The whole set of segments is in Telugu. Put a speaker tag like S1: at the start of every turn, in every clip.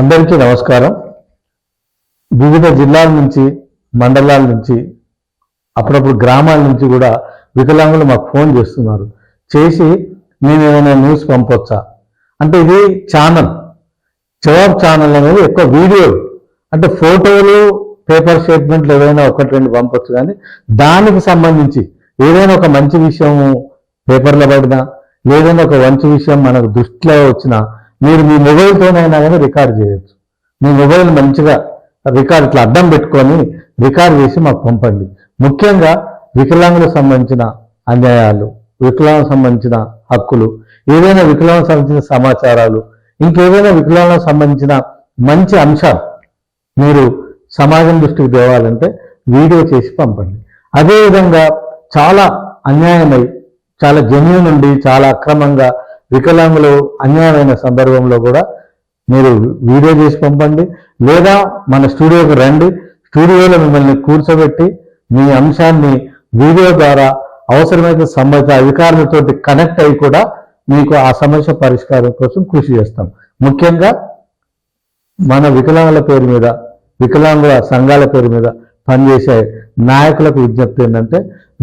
S1: అందరికీ నమస్కారం. వివిధ జిల్లాల నుంచి మండలాల నుంచి అప్పుడప్పుడు గ్రామాల నుంచి కూడా వికలాంగులు మాకు ఫోన్ చేస్తున్నారు. చేసి నేను ఏమైనా న్యూస్ పంపొచ్చా? అంటే ఇది ఛానల్. జవాబ్ ఛానల్ అనేది ఎక్కువ వీడియోలు అంటే ఫోటోలు పేపర్ స్టేట్మెంట్లు ఏదైనా ఒకటి రెండు పంపొచ్చు కానీ దానికి సంబంధించి ఏదైనా ఒక మంచి విషయం పేపర్లో పడినా ఏదైనా ఒక మంచి విషయం మనకు దృష్టిలో వచ్చినా మీరు మీ మొబైల్తోనైనా కానీ రికార్డ్ చేయొచ్చు. మీ మొబైల్ మంచిగా రికార్డ్ ఇట్లా అడ్డం పెట్టుకొని రికార్డ్ చేసి మాకు పంపండి. ముఖ్యంగా వికలాంగులకు సంబంధించిన అన్యాయాలు వికలాంగులకు సంబంధించిన హక్కులు ఏదైనా వికలాంగులకు సంబంధించిన సమాచారాలు ఇంకేదైనా వికలాంగులకు సంబంధించిన మంచి అంశాలు మీరు సమాజం దృష్టికి తేవాలంటే వీడియో చేసి పంపండి. అదేవిధంగా చాలా అన్యాయమై చాలా జన్యు నుండి చాలా అక్రమంగా వికలాంగులు అన్యాయమైన సందర్భంలో కూడా మీరు వీడియో చేసి పంపండి. లేదా మన స్టూడియోకి రండి. స్టూడియోలో మిమ్మల్ని కూర్చోబెట్టి మీ అంశాన్ని వీడియో ద్వారా అవసరమైన సంబంధిత అధికారులతో కనెక్ట్ అయి కూడా మీకు ఆ సమస్య పరిష్కారం కోసం కృషి చేస్తాం. ముఖ్యంగా మన వికలాంగుల పేరు మీద వికలాంగుల సంఘాల పేరు మీద పనిచేసే నాయకులకు విజ్ఞప్తి ఏంటంటే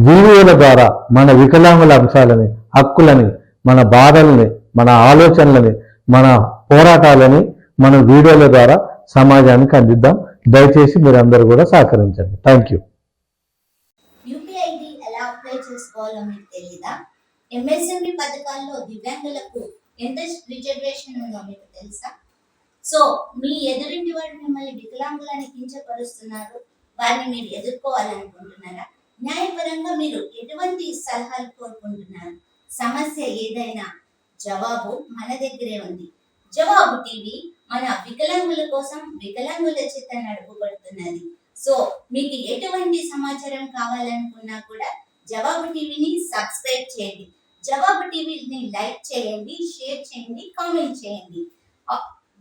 S1: వీడియోల ద్వారా మన వికలాంగుల అంశాలని హక్కులని మన బాధల్ని మన ఆలోచనలని మన పోరాటాలని మన వీడియోల ద్వారా సమాజానికి అందిద్దాం. దయచేసి మీరందరూ కూడా సహకరించండి. థ్యాంక్ యూ
S2: ఎలా అప్లై చేసుకోవాలో మీకు తెలీదా? ఎంఎస్ఎంఈ పథకాల్లో దివ్యాంగులకు ఎంత రిజర్వేషన్ ఉందో మీకు తెలుసా? సో మీ ఎదురింటి వాడు మిమ్మల్ని వికలాంగులని కించపరుస్తున్నారు. వారిని మీరు ఎదుర్కోవాలనుకుంటున్నారా? న్యాయపరంగా మీరు ఎటువంటి సలహాలు కోరుకుంటున్నారు? సమస్య ఏదైనా జవాబు మన దగ్గరే ఉంది. జవాబు టీవీ మన వికలాంగుల కోసం వికలాంగుల చేత నడుపుబడుతున్నది. సో మీకు ఎటువంటి సమాచారం కావాలనుకున్నా కూడా జవాబు టీవీని సబ్స్క్రైబ్ చేయండి. జవాబు టీవీని లైక్ చేయండి షేర్ చేయండి కామెంట్ చేయండి.